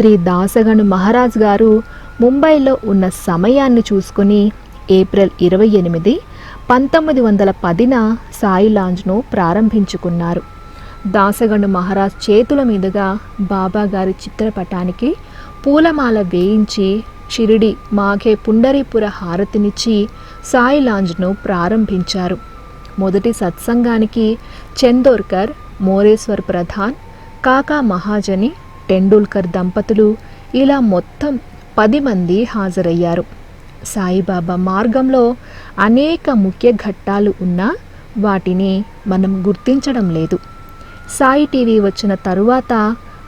శ్రీ దాసగణు మహారాజ్ గారు ముంబైలో ఉన్న సమయాన్ని చూసుకుని ఏప్రిల్ ఇరవై ఎనిమిది పంతొమ్మిది వందల పదిన సాయి లాంజ్ను ప్రారంభించుకున్నారు. దాసగండు మహారాజ్ చేతుల మీదుగా బాబా గారి చిత్రపటానికి పూలమాల వేయించి షిరిడి మాఘే పుండరీపుర హారతినిచ్చి సాయి లాంజ్ను ప్రారంభించారు. మొదటి సత్సంగానికి చందోర్కర్ మోరేశ్వర్ ప్రధాన్ కాకా మహాజని టెండూల్కర్ దంపతులు ఇలా మొత్తం పది మంది హాజరయ్యారు. సాయిబాబా మార్గంలో అనేక ముఖ్య ఘట్టాలు ఉన్నా వాటిని మనం గుర్తించడం లేదు. సాయి టీవీ వచ్చిన తరువాత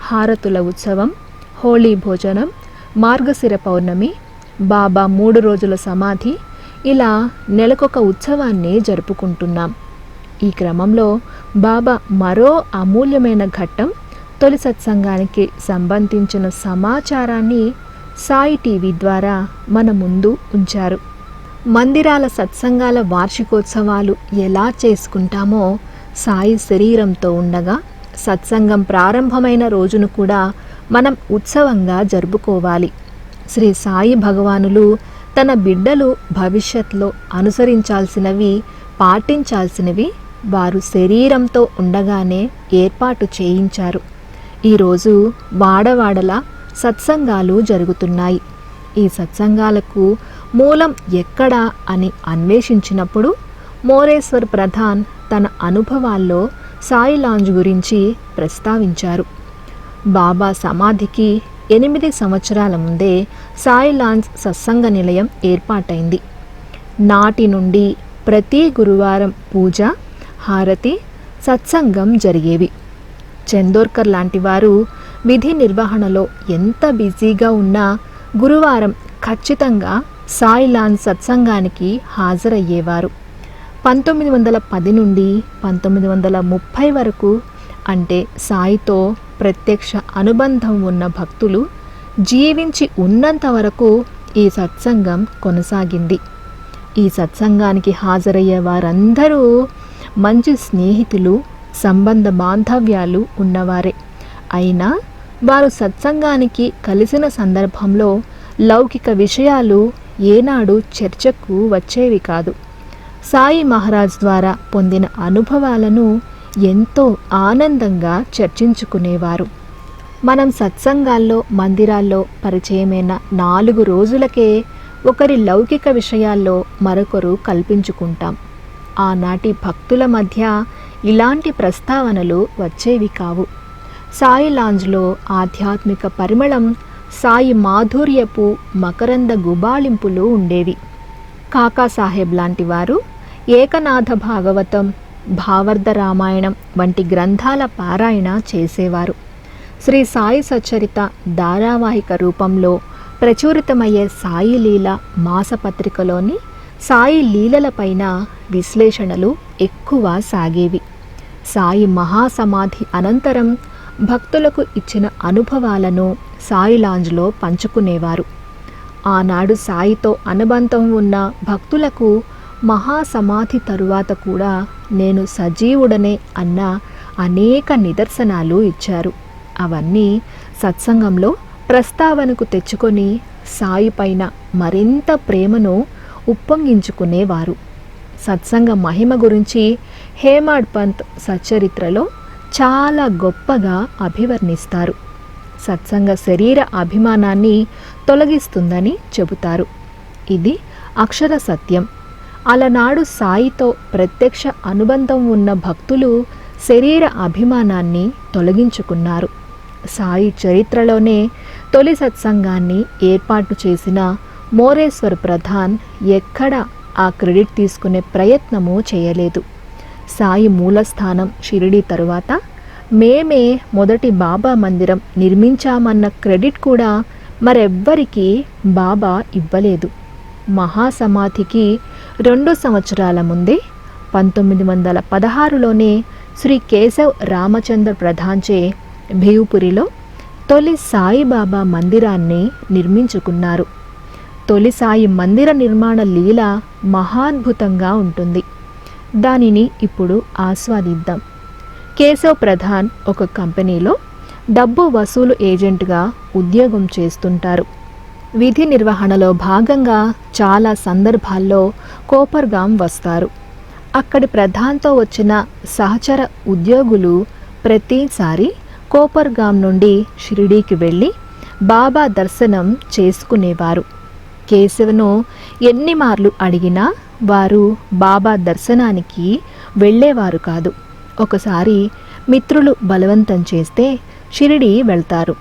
హారతుల ఉత్సవం హోళీ భోజనం మార్గశిర పౌర్ణమి బాబా మూడు రోజుల సమాధి ఇలా నెలకొక ఉత్సవాన్ని జరుపుకుంటున్నాం. ఈ క్రమంలో బాబా మరో అమూల్యమైన ఘట్టం తొలి సత్సంగానికి సంబంధించిన సమాచారాన్ని సాయి టీవీ ద్వారా మన ముందు ఉంచారు. మందిరాల సత్సంగాల వార్షికోత్సవాలు ఎలా చేసుకుంటామో సాయి శరీరంతో ఉండగా సత్సంగం ప్రారంభమైన రోజును కూడా మనం ఉత్సవంగా జరుపుకోవాలి. శ్రీ సాయి భగవానులు తన బిడ్డలు భవిష్యత్తులో అనుసరించాల్సినవి పాటించాల్సినవి వారు శరీరంతో ఉండగానే ఏర్పాటు చేయించారు. ఈరోజు వాడవాడలా సత్సంగాలు జరుగుతున్నాయి. ఈ సత్సంగాలకు మూలం ఎక్కడా అని అన్వేషించినప్పుడు మోరేశ్వర్ ప్రధాన్ తన అనుభవాల్లో సాయి లాంజ్ గురించి ప్రస్తావించారు. బాబా సమాధికి ఎనిమిది సంవత్సరాల ముందే సాయి లాంజ్ సత్సంగ నిలయం ఏర్పాటైంది. నాటి నుండి ప్రతి గురువారం పూజ హారతి సత్సంగం జరిగేవి. చందోర్కర్ లాంటి వారు విధి నిర్వహణలో ఎంత బిజీగా ఉన్నా గురువారం ఖచ్చితంగా సాయిలాన్ సత్సంగానికి హాజరయ్యేవారు. పంతొమ్మిది వందల పది నుండి పంతొమ్మిది వందల ముప్పై వరకు అంటే సాయితో ప్రత్యక్ష అనుబంధం ఉన్న భక్తులు జీవించి ఉన్నంత వరకు ఈ సత్సంగం కొనసాగింది. ఈ సత్సంగానికి హాజరయ్యే వారందరూ మంచి స్నేహితులు సంబంధ బాంధవ్యాలు ఉన్నవారే. అయినా వారు సత్సంగానికి కలిసిన సందర్భంలో లౌకిక విషయాలు ఏనాడు చర్చకు వచ్చేవి కాదు. సాయి మహారాజ్ ద్వారా పొందిన అనుభవాలను ఎంతో ఆనందంగా చర్చించుకునేవారు. మనం సత్సంగాల్లో మందిరాల్లో పరిచయమైన నాలుగు రోజులకే ఒకరి లౌకిక విషయాల్లో మరొకరు కల్పించుకుంటాం. ఆనాటి భక్తుల మధ్య ఇలాంటి ప్రస్తావనలు వచ్చేవి కావు. సాయి లాంజ్లో ఆధ్యాత్మిక పరిమళం సాయి మాధుర్యపు మకరంద గుబాళింపులు ఉండేవి. కాకాసాహెబ్ లాంటి వారు ఏకనాథ భాగవతం భావర్ధ రామాయణం వంటి గ్రంథాల పారాయణ చేసేవారు. శ్రీ సాయి సచ్చరిత ధారావాహిక రూపంలో ప్రచురితమయ్యే సాయి లీల మాసపత్రికలోని సాయి లీలలపైన విశ్లేషణలు ఎక్కువ సాగేవి. సాయి మహాసమాధి అనంతరం భక్తులకు ఇచ్చిన అనుభవాలను సాయి లాంజ్లో పంచుకునేవారు. ఆనాడు సాయితో అనుబంధం ఉన్న భక్తులకు మహాసమాధి తరువాత కూడా నేను సజీవుడనే అన్న అనేక నిదర్శనాలు ఇచ్చారు. అవన్నీ సత్సంగంలో ప్రస్తావనకు తెచ్చుకొని సాయి పైన మరింత ప్రేమను ఉప్పొంగించుకునేవారు. సత్సంగ మహిమ గురించి హేమాడ్ పంత్ సచ్చరిత్రలో చాలా గొప్పగా అభివర్ణిస్తారు. సత్సంగ శరీర అభిమానాన్ని తొలగిస్తుందని చెబుతారు. ఇది అక్షర సత్యం. అలనాడు సాయితో ప్రత్యక్ష అనుబంధం ఉన్న భక్తులు శరీర అభిమానాన్ని తొలగించుకున్నారు. సాయి చరిత్రలోనే తొలి సత్సంగాన్ని ఏర్పాటు చేసిన మోరేశ్వర్ ప్రధాన్ ఎక్కడ ఆ క్రెడిట్ తీసుకునే ప్రయత్నము చేయలేదు. సాయి మూలస్థానం షిరిడి తరువాత మేమే మొదటి బాబా మందిరం నిర్మించామన్న క్రెడిట్ కూడా మరెవ్వరికీ బాబా ఇవ్వలేదు. మహాసమాధికి రెండు సంవత్సరాల ముందే పంతొమ్మిది వందల పదహారులోనే శ్రీ కేశవ్ రామచంద్ర ప్రధాన్చే భీవుపురిలో తొలి సాయిబాబా మందిరాన్ని నిర్మించుకున్నారు. తొలి సాయి మందిర నిర్మాణ లీల మహాద్భుతంగా ఉంటుంది. దానిని ఇప్పుడు ఆస్వాదిద్దాం. కేశవ్ ప్రధాన్ ఒక కంపెనీలో డబ్బు వసూలు ఏజెంట్గా ఉద్యోగం చేస్తుంటారు. విధి నిర్వహణలో భాగంగా చాలా సందర్భాల్లో కోపర్గాం వస్తారు. అక్కడి ప్రధాన్తో వచ్చిన సహచర ఉద్యోగులు ప్రతిసారి కోపర్గాం నుండి షిరిడీకి వెళ్ళి బాబా దర్శనం చేసుకునేవారు. కేశవను ఎన్ని మార్లు అడిగినా వారు బాబా దర్శనానికి వెళ్ళేవారు కాదు. ఒకసారి మిత్రులు బలవంతం చేస్తే షిరిడి వెళ్తారు.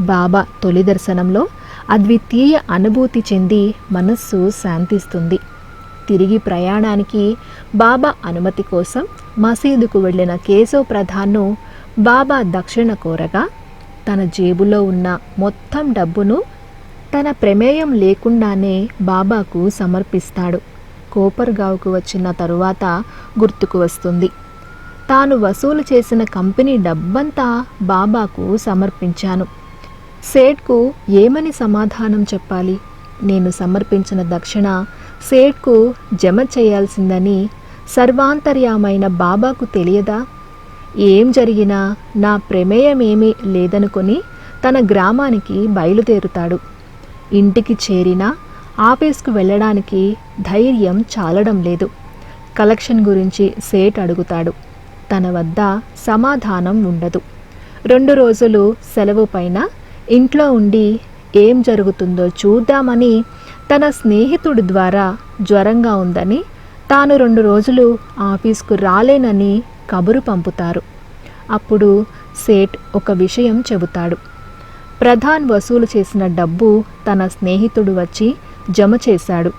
బాబా తొలి దర్శనంలో అద్వితీయ అనుభూతి చెంది మనస్సు శాంతిస్తుంది. తిరిగి ప్రయాణానికి బాబా అనుమతి కోసం మసీదుకు వెళ్ళిన కేశవ్ ప్రధాన్ను బాబా దక్షిణ కోరగా తన జేబులో ఉన్న మొత్తం డబ్బును తన ప్రమేయం లేకుండానే బాబాకు సమర్పిస్తాడు. కోపర్గావ్కు వచ్చిన తరువాత గుర్తుకు వస్తుంది. తాను వసూలు చేసిన కంపెనీ డబ్బంతా బాబాకు సమర్పించాను. సేట్కు ఏమని సమాధానం చెప్పాలి? నేను సమర్పించిన దక్షిణ సేట్కు జమ చేయాల్సిందని సర్వాంతర్యామైన బాబాకు తెలియదా? ఏం జరిగినా నా ప్రమేయమేమీ లేదనుకొని తన గ్రామానికి బయలుదేరుతాడు. ఇంటికి చేరినా ఆఫీస్కు వెళ్ళడానికి ధైర్యం చాలడం లేదు. కలెక్షన్ గురించి సేట్ అడుగుతాడు. తన వద్ద సమాధానం ఉండదు. రెండు రోజులు సెలవు పైన ఇంట్లో ఉండి ఏం జరుగుతుందో చూద్దామని తన స్నేహితుడి ద్వారా జ్వరంగా ఉందని తాను రెండు రోజులు ఆఫీస్కు రాలేనని కబురు పంపుతారు. అప్పుడు సేట్ ఒక విషయం చెబుతాడు. ప్రధాన్ వసూలు చేసిన డబ్బు తన స్నేహితుడు వచ్చి జమ చేశాడు.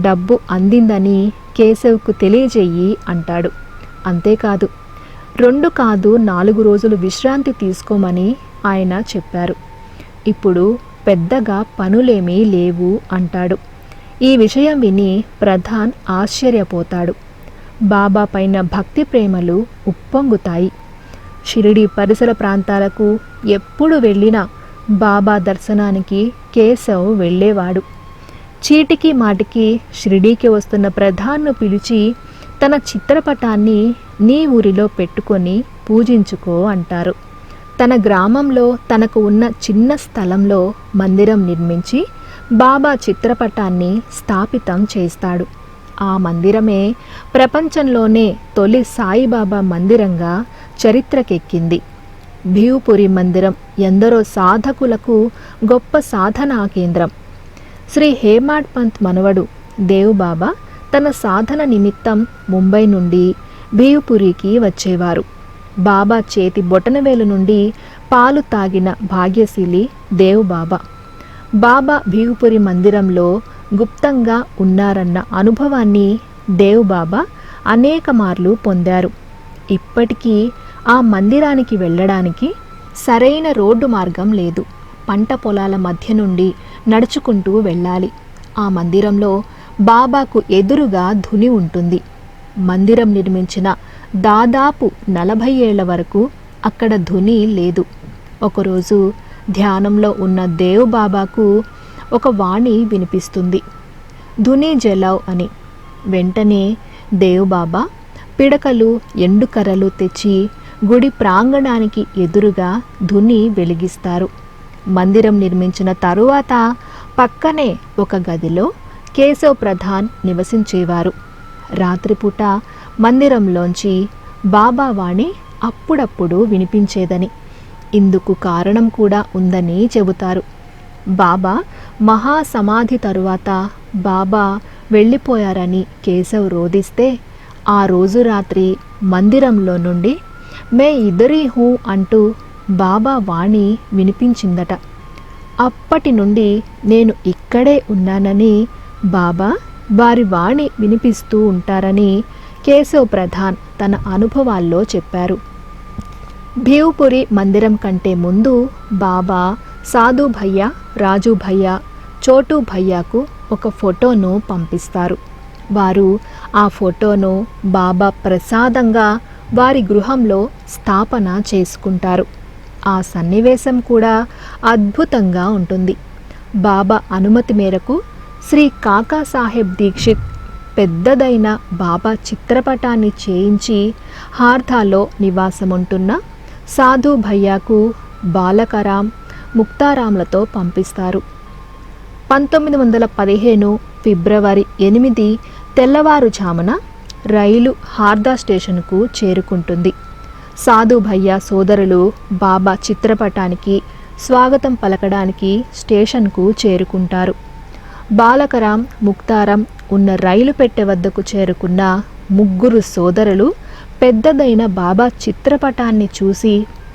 డబ్బు అందిందని కేశవ్కు తెలియజేయి అంటాడు. అంతేకాదు రెండు కాదు నాలుగు రోజులు విశ్రాంతి తీసుకోమని ఆయన చెప్పారు. ఇప్పుడు పెద్దగా పనులేమీ లేవు అంటాడు. ఈ విషయం విని ప్రధాన్ ఆశ్చర్యపోతాడు. బాబా పైన భక్తి ప్రేమలు ఉప్పొంగుతాయి. షిరిడి పరిసర ప్రాంతాలకు ఎప్పుడు వెళ్ళినా బాబా దర్శనానికి కేశవ్ వెళ్ళేవాడు. చీటికి మాటికి షిరిడీకి వస్తున్న ప్రధాన్ను పిలిచి తన చిత్రపటాన్ని నీ ఊరిలో పెట్టుకొని పూజించుకో అంటారు. తన గ్రామంలో తనకు ఉన్న చిన్న స్థలంలో మందిరం నిర్మించి బాబా చిత్రపటాన్ని స్థాపితం చేస్తాడు. ఆ మందిరమే ప్రపంచంలోనే తొలి సాయిబాబా మందిరంగా చరిత్రకెక్కింది. భీవుపురి మందిరం ఎందరో సాధకులకు గొప్ప సాధనా కేంద్రం. శ్రీ హేమాడ్ పంత్ మనవడు దేవుబాబా తన సాధన నిమిత్తం ముంబై నుండి భీవుపురికి వచ్చేవారు. బాబా చేతి బొటనవేలు నుండి పాలు తాగిన భాగ్యశీలి దేవుబాబా. బాబా భీవుపురి మందిరంలో గుప్తంగా ఉన్నారన్న అనుభవాన్ని దేవుబాబా అనేక మార్లు పొందారు. ఇప్పటికీ ఆ మందిరానికి వెళ్ళడానికి సరైన రోడ్డు మార్గం లేదు. పంట పొలాల మధ్య నుండి నడుచుకుంటూ వెళ్ళాలి. ఆ మందిరంలో బాబాకు ఎదురుగా ధుని ఉంటుంది. మందిరం నిర్మించిన దాదాపు నలభై ఏళ్ళ వరకు అక్కడ ధుని లేదు. ఒకరోజు ధ్యానంలో ఉన్న దేవ్ బాబాకు ఒక వాణి వినిపిస్తుంది. ధుని జలావ్ అని. వెంటనే దేవ్ బాబా పిడకలు ఎండుకర్రలు తెచ్చి గుడి ప్రాంగణానికి ఎదురుగా ధుని వెలిగిస్తారు. మందిరం నిర్మించిన తరువాత పక్కనే ఒక గదిలో కేశవ్ ప్రధాన్ నివసించేవారు. రాత్రిపూట మందిరంలోంచి బాబావాణి అప్పుడప్పుడు వినిపించేదని. ఇందుకు కారణం కూడా ఉందని చెబుతారు. బాబా మహాసమాధి తరువాత బాబా వెళ్ళిపోయారని కేశవ్ రోధిస్తే ఆ రోజు రాత్రి మందిరంలో నుండి మే ఇద్దరి హూ అంటూ బాబా వాణి వినిపించిందట. అప్పటి నుండి నేను ఇక్కడే ఉన్నానని బాబా వారి వాణి వినిపిస్తూ ఉంటారని కేశవ్ ప్రధాన్ తన అనుభవాల్లో చెప్పారు. భీవ్పురి మందిరం కంటే ముందు బాబా సాధు భయ్య రాజు భయ్య చోటు భయ్యాకు ఒక ఫోటోను పంపిస్తారు. వారు ఆ ఫోటోను బాబా ప్రసాదంగా వారి గృహంలో స్థాపన చేసుకుంటారు. ఆ సన్నివేశం కూడా అద్భుతంగా ఉంటుంది. బాబా అనుమతి మేరకు శ్రీ కాకా సాహెబ్ దీక్షిత్ పెద్దదైన బాబా చిత్రపటాన్ని చేయించి హార్ధాలో నివాసముంటున్న సాధు భయ్యాకు బాలకరాం ముక్తారాంలతో పంపిస్తారు. పంతొమ్మిది వందల పదిహేను ఫిబ్రవరి ఎనిమిది తెల్లవారుజామున రైలు హార్దా స్టేషన్కు చేరుకుంటుంది. సాధు భయ్య సోదరులు బాబా చిత్రపటానికి స్వాగతం పలకడానికి స్టేషన్కు చేరుకుంటారు. బాలకరాం ముక్తారం ఉన్న రైలు పెట్టె వద్దకు చేరుకున్న ముగ్గురు సోదరులు పెద్దదైన బాబా చిత్రపటాన్ని చూసి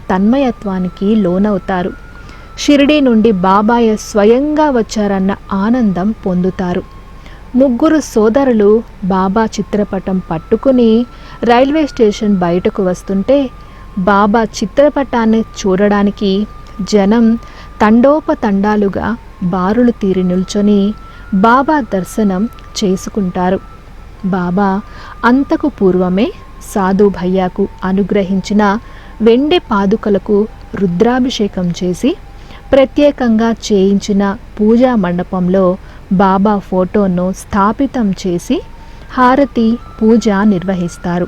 తన్మయత్వానికి లోనవుతారు. షిరిడీ నుండి బాబాయ స్వయంగా వచ్చారన్న ఆనందం పొందుతారు. ముగ్గురు సోదరులు బాబా చిత్రపటం పట్టుకుని రైల్వే స్టేషన్ బయటకు వస్తుంటే బాబా చిత్రపటాన్ని చూడడానికి జనం తండోపతండాలుగా బారులు తీరి నిల్చొని బాబా దర్శనం చేసుకుంటారు. బాబా అంతకు పూర్వమే సాధు భయ్యాకు అనుగ్రహించిన వెండి పాదుకలకు రుద్రాభిషేకం చేసి ప్రత్యేకంగా చేయించిన పూజా మండపంలో బాబా ఫోటోను స్థాపితం చేసి హారతి పూజ నిర్వహిస్తారు.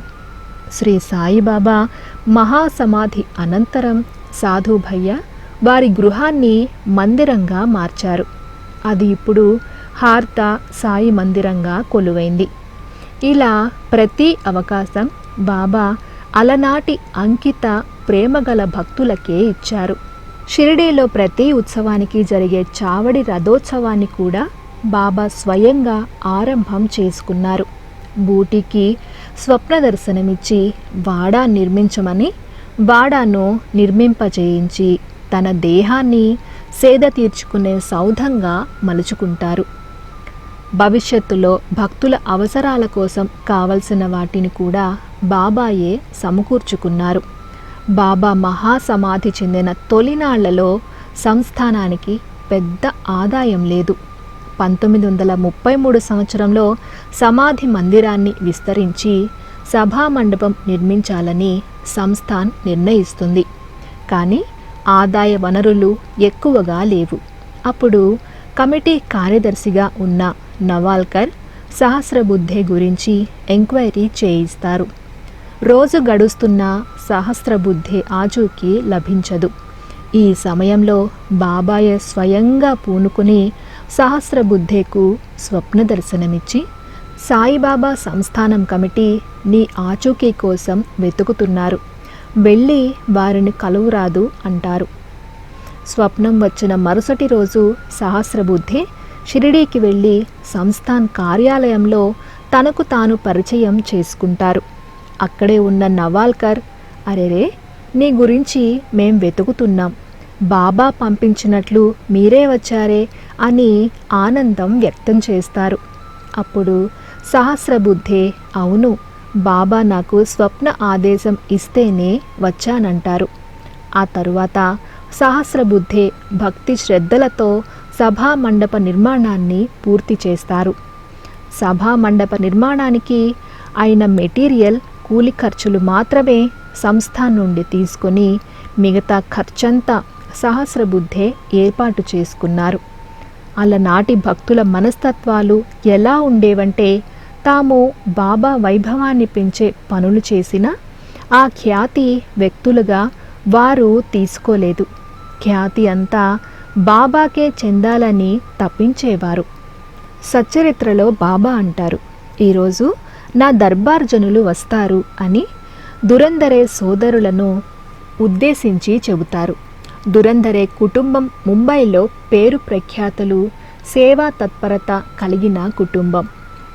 శ్రీ సాయిబాబా మహాసమాధి అనంతరం సాధుభయ్య వారి గృహాన్ని మందిరంగా మార్చారు. అది ఇప్పుడు హార్త సాయి మందిరంగా కొలువైంది. ఇలా ప్రతి అవకాశం బాబా అలనాటి అంకిత ప్రేమగల భక్తులకే ఇచ్చారు. షిరిడీలో ప్రతి ఉత్సవానికి జరిగే చావడి రథోత్సవాన్ని కూడా బాబా స్వయంగా ఆరంభం చేసుకున్నారు. బూటికి స్వప్న దర్శనమిచ్చి వాడా నిర్మించమని వాడాను నిర్మింపజేయించి తన దేహాన్ని సేద తీర్చుకునే సౌధంగా మలుచుకుంటారు. భవిష్యత్తులో భక్తుల అవసరాల కోసం కావలసిన వాటిని కూడా బాబాయే సమకూర్చుకున్నారు. బాబా మహాసమాధి చెందిన తొలినాళ్ళలో సంస్థానానికి పెద్ద ఆదాయం లేదు. పంతొమ్మిది వందల ముప్పై మూడు సంవత్సరంలో సమాధి మందిరాన్ని విస్తరించి సభా మండపం నిర్మించాలని సంస్థాన్ నిర్ణయిస్తుంది. కానీ ఆదాయ వనరులు ఎక్కువగా లేవు. అప్పుడు కమిటీ కార్యదర్శిగా ఉన్న నవాల్కర్ సహస్రబుద్ధే గురించి ఎంక్వైరీ చేయిస్తారు. రోజు గడుస్తున్న సహస్రబుద్ధే ఆచూకీ లభించదు. ఈ సమయంలో బాబాయ్ స్వయంగా పూనుకుని సహస్రబుద్ధేకు స్వప్న దర్శనమిచ్చి సాయిబాబా సంస్థానం కమిటీ నీ ఆచూకీ కోసం వెతుకుతున్నారు. వెళ్ళి వారిని కలువురాదు అంటారు. స్వప్నం వచ్చిన మరుసటి రోజు సహస్రబుద్ధి షిరిడీకి వెళ్ళి సంస్థాన్ కార్యాలయంలో తనకు తాను పరిచయం చేసుకుంటారు. అక్కడే ఉన్న నవాల్కర్ అరెరే నీ గురించి మేం వెతుకుతున్నాం. బాబా పంపించినట్లు మీరే వచ్చారే అని ఆనందం వ్యక్తం చేస్తారు. అప్పుడు సహస్రబుద్ధే అవును బాబా నాకు స్వప్న ఆదేశం ఇస్తేనే వచ్చానంటారు. ఆ తరువాత సహస్రబుద్ధే భక్తి శ్రద్ధలతో సభా మండప నిర్మాణాన్ని పూర్తి చేస్తారు. సభా మండప నిర్మాణానికి అయిన మెటీరియల్ కూలి ఖర్చులు మాత్రమే సంస్థ నుండి తీసుకొని మిగతా ఖర్చంతా సహస్రబుద్ధే ఏర్పాటు చేసుకున్నారు. అలనాటి భక్తుల మనస్తత్వాలు ఎలా ఉండేవంటే తాము బాబా వైభవాన్ని పెంచే పనులు చేసినా ఆ ఖ్యాతి వ్యక్తులుగా వారు తీసుకోలేదు. ఖ్యాతి అంతా బాబాకే చెందాలని తప్పించేవారు. సచ్చరిత్రలో బాబా అంటారు ఈరోజు నా దర్బార్ జనులు వస్తారు అని దురందరే సోదరులను ఉద్దేశించి చెబుతారు. దురంధరే కుటుంబం ముంబైలో పేరు ప్రఖ్యాతలు సేవా తత్పరత కలిగిన కుటుంబం.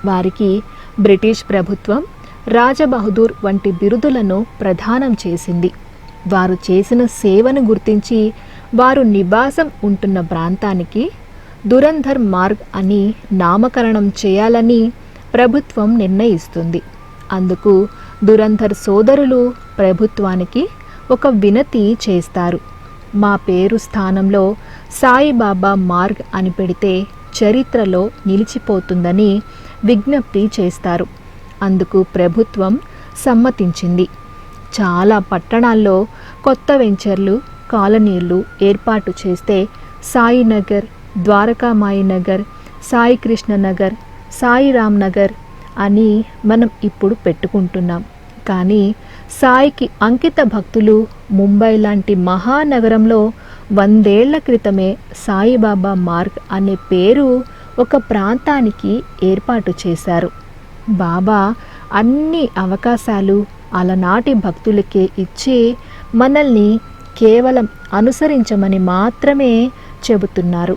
వారికి బ్రిటిష్ ప్రభుత్వం రాజబహదూర్ వంటి బిరుదులను ప్రదానం చేసింది. వారు చేసిన సేవను గుర్తించి వారు నివాసం ఉంటున్న ప్రాంతానికి దురంధర్ మార్గ్ అని నామకరణం చేయాలని ప్రభుత్వం నిర్ణయిస్తుంది. అందుకు దురంధర్ సోదరులు ప్రభుత్వానికి ఒక వినతి చేస్తారు. మా పేరు స్థానంలో సాయిబాబా మార్గ్ అని పెడితే చరిత్రలో నిలిచిపోతుందని విజ్ఞప్తి చేస్తారు. అందుకు ప్రభుత్వం సమ్మతించింది. చాలా పట్టణాల్లో కొత్త వెంచర్లు కాలనీలు ఏర్పాటు చేస్తే సాయినగర్ ద్వారకామాయి నగర్ సాయి కృష్ణ సాయిరామ్ నగర్ అని మనం ఇప్పుడు పెట్టుకుంటున్నాం. కానీ సాయికి అంకిత భక్తులు ముంబై లాంటి మహానగరంలో వందేళ్ళ క్రితమే సాయిబాబా మార్గ్ అనే పేరు ఒక ప్రాంతానికి ఏర్పాటు చేశారు. బాబా అన్ని అవకాశాలు అలనాటి భక్తులకే ఇచ్చి మనల్ని కేవలం అనుసరించమని మాత్రమే చెబుతున్నారు.